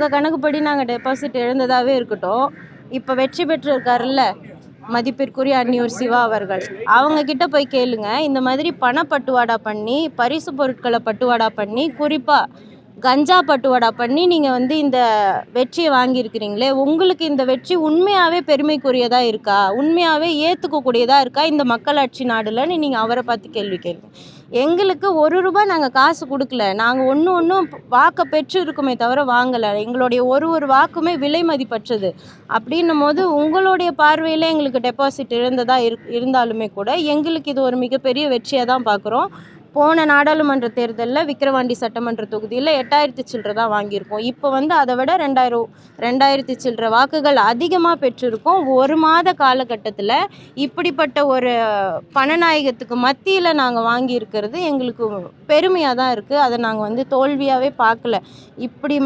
உங்கள் கணக்குப்படி நாங்கள் டெபாசிட் இழந்ததாகவே இருக்கட்டும். இப்போ வெற்றி பெற்றிருக்காருல்ல மதிப்பிற்குரிய அன்னியூர் சிவா அவர்கள். அவங்க கிட்ட போய் கேளுங்க. இந்த மாதிரி பணப்பட்டுவாடா பண்ணி பரிசு பொருட்களை பட்டுவாடா பண்ணி குறிப்பாக கஞ்சா பட்டுவாடா பண்ணி நீங்கள் வந்து இந்த வெற்றியை வாங்கியிருக்கிறீங்களே உங்களுக்கு இந்த வெற்றி உண்மையாகவே பெருமைக்குரியதாக இருக்கா? உண்மையாகவே ஏற்றுக்கக்கூடியதாக இருக்கா? இந்த மக்களாட்சி நாடுலன்னு நீங்கள் அவரை பார்த்து கேள்வி கேளுங்க. எங்களுக்கு ஒரு ரூபாய் நாங்கள் காசு கொடுக்கல. நாங்கள் ஒன்று ஒன்றும் வாக்கை பெற்று இருக்குமே தவிர வாங்கலை. எங்களுடைய ஒரு ஒரு வாக்குமே விலை மதிப்பற்றது. அப்படின்னும் போது உங்களுடைய பார்வையில் எங்களுக்கு டெபாசிட் இருந்ததாக இரு இருந்தாலுமே கூட எங்களுக்கு இது ஒரு மிகப்பெரிய வெற்றியாக தான் பார்க்குறோம். போன நாடாளுமன்ற தேர்தலில் விக்கிரவாண்டி சட்டமன்ற தொகுதியில் எட்டாயிரத்தி சில்லற தான் வாங்கியிருக்கோம். இப்போ வந்து அதை விட ரெண்டாயிரம் ரெண்டாயிரத்தி சில்லற வாக்குகள் அதிகமாக பெற்றிருக்கோம். ஒரு மாத காலகட்டத்தில் இப்படிப்பட்ட ஒரு பணநாயகத்துக்கு மத்தியில் நாங்கள் வாங்கியிருக்கிறது எங்களுக்கு பெருமையாக தான் இருக்குது. அதை நாங்கள் வந்து தோல்வியாகவே பார்க்கல. இப்படி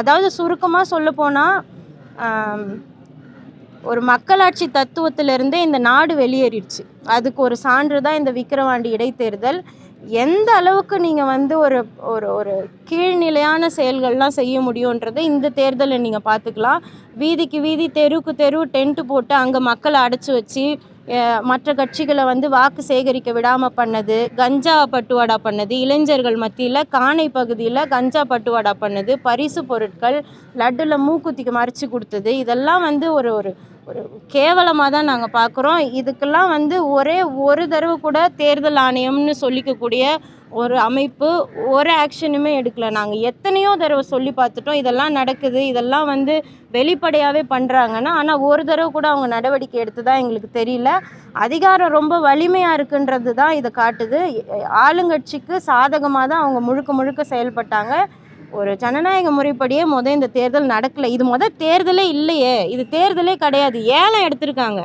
அதாவது சுருக்கமாக சொல்லப்போனால் ஒரு மக்களாட்சி தத்துவத்திலிருந்தே இந்த நாடு வெளியேறிடுச்சு. அதுக்கு ஒரு சான்று தான் இந்த விக்கிரவாண்டி இடைத்தேர்தல். எந்த அளவுக்கு நீங்கள் வந்து ஒரு ஒரு ஒரு கீழ்நிலையான செயல்கள்லாம் செய்ய முடியுன்றதை இந்த தேர்தலை நீங்கள் பார்த்துக்கலாம். வீதிக்கு வீதி தெருவுக்கு தெரு டென்ட்டு போட்டு அங்கே மக்களை அடைச்சி வச்சு மற்ற கட்சிகளை வந்து வாக்கு சேகரிக்க விடாமல் பண்ணது கஞ்சா பட்டுவாடா பண்ணது இளைஞர்கள் மத்தியில் காணை பகுதியில் கஞ்சா பட்டுவாடா பண்ணது பரிசு பொருட்கள் லட்டில் மூக்குத்திக்கு மறைச்சி கொடுத்தது இதெல்லாம் வந்து ஒரு ஒரு ஒரு கேவலமாக தான் நாங்கள் பார்க்குறோம் இதுக்கெல்லாம் வந்து ஒரே ஒரு தடவை கூட தேர்தல் ஆணையம்னு சொல்லிக்கக்கூடிய ஒரு அமைப்பு ஒரு ஆக்ஷனுமே எடுக்கலை. நாங்கள் எத்தனையோ தடவை சொல்லி பார்த்துட்டோம். இதெல்லாம் நடக்குது. இதெல்லாம் வந்து வெளிப்படையாகவே பண்ணுறாங்கன்னா ஆனால் ஒரு தடவை கூட அவங்க நடவடிக்கை எடுத்ததாக எங்களுக்கு தெரியல. அதிகாரம் ரொம்ப வலிமையாக இருக்குன்றது தான் இதை காட்டுது. ஆளுங்கட்சிக்கு சாதகமாக தான் அவங்க முழுக்க முழுக்க செயல்பட்டாங்க. ஒரு ஜனநாயக முறைப்படியே முத இந்த தேர்தல் நடக்கலை. இது முத தேர்தலே இல்லையே. இது தேர்தலே கிடையாது. ஏலம் எடுத்திருக்காங்க.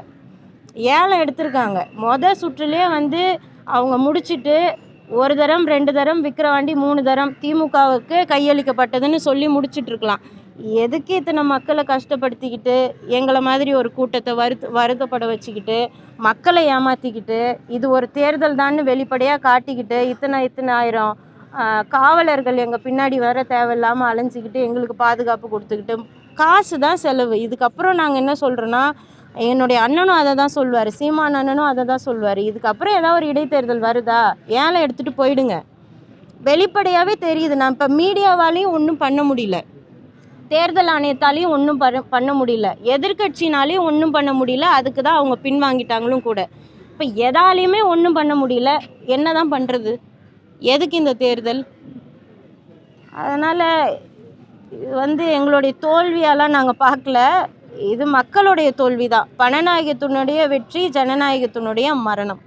ஏலம் எடுத்திருக்காங்க. மொதல் சுற்றுலேயே வந்து அவங்க முடிச்சிட்டு ஒரு தரம் ரெண்டு தரம் விக்கிரவாண்டி மூணு தரம் திமுகவுக்கு கையளிக்கப்பட்டதுன்னு சொல்லி முடிச்சிட்டு இருக்கலாம் எதுக்கு இத்தனை மக்களை கஷ்டப்படுத்திக்கிட்டு எங்களை மாதிரி ஒரு கூட்டத்தை வருத்த வருத்தப்பட வச்சுக்கிட்டு மக்களை ஏமாற்றிக்கிட்டு இது ஒரு தேர்தல் தான்னு வெளிப்படையாக காட்டிக்கிட்டு இத்தனை இத்தனை ஆயிரம் காவலர்கள் எங்கள் பின்னாடி வர தேவையில்லாமல் அலைஞ்சிக்கிட்டு எங்களுக்கு பாதுகாப்பு கொடுத்துக்கிட்டு காசு தான் செலவு. இதுக்கப்புறம் நாங்கள் என்ன சொல்கிறோன்னா என்னுடைய அண்ணனும் அதை தான் சொல்லுவார் சீமான் அண்ணனும் அதை தான் சொல்லுவார் இதுக்கப்புறம் ஏதாவது ஒரு இடைத்தேர்தல் வருதா? ஏழை எடுத்துகிட்டு போயிடுங்க. வெளிப்படையாகவே தெரியுது. நான் இப்போ மீடியாவாலையும் ஒன்றும் பண்ண முடியல. தேர்தல் ஆணையத்தாலையும் ஒன்றும் பண்ண பண்ண முடியல. எதிர்கட்சினாலையும் ஒன்றும் பண்ண முடியல. அதுக்கு தான் அவங்க பின்வாங்கிட்டாங்களும் கூட. இப்போ எதாலையுமே ஒன்றும் பண்ண முடியல. என்ன தான் பண்ணுறது எதுக்கு இந்த தேர்தல்? அதனால் இது வந்து எங்களுடைய தோல்வியெல்லாம் நாங்கள் பார்க்கல. இது மக்களுடைய தோல்வி தான் பணநாயகத்தினுடைய வெற்றி ஜனநாயகத்தினுடைய மரணம்.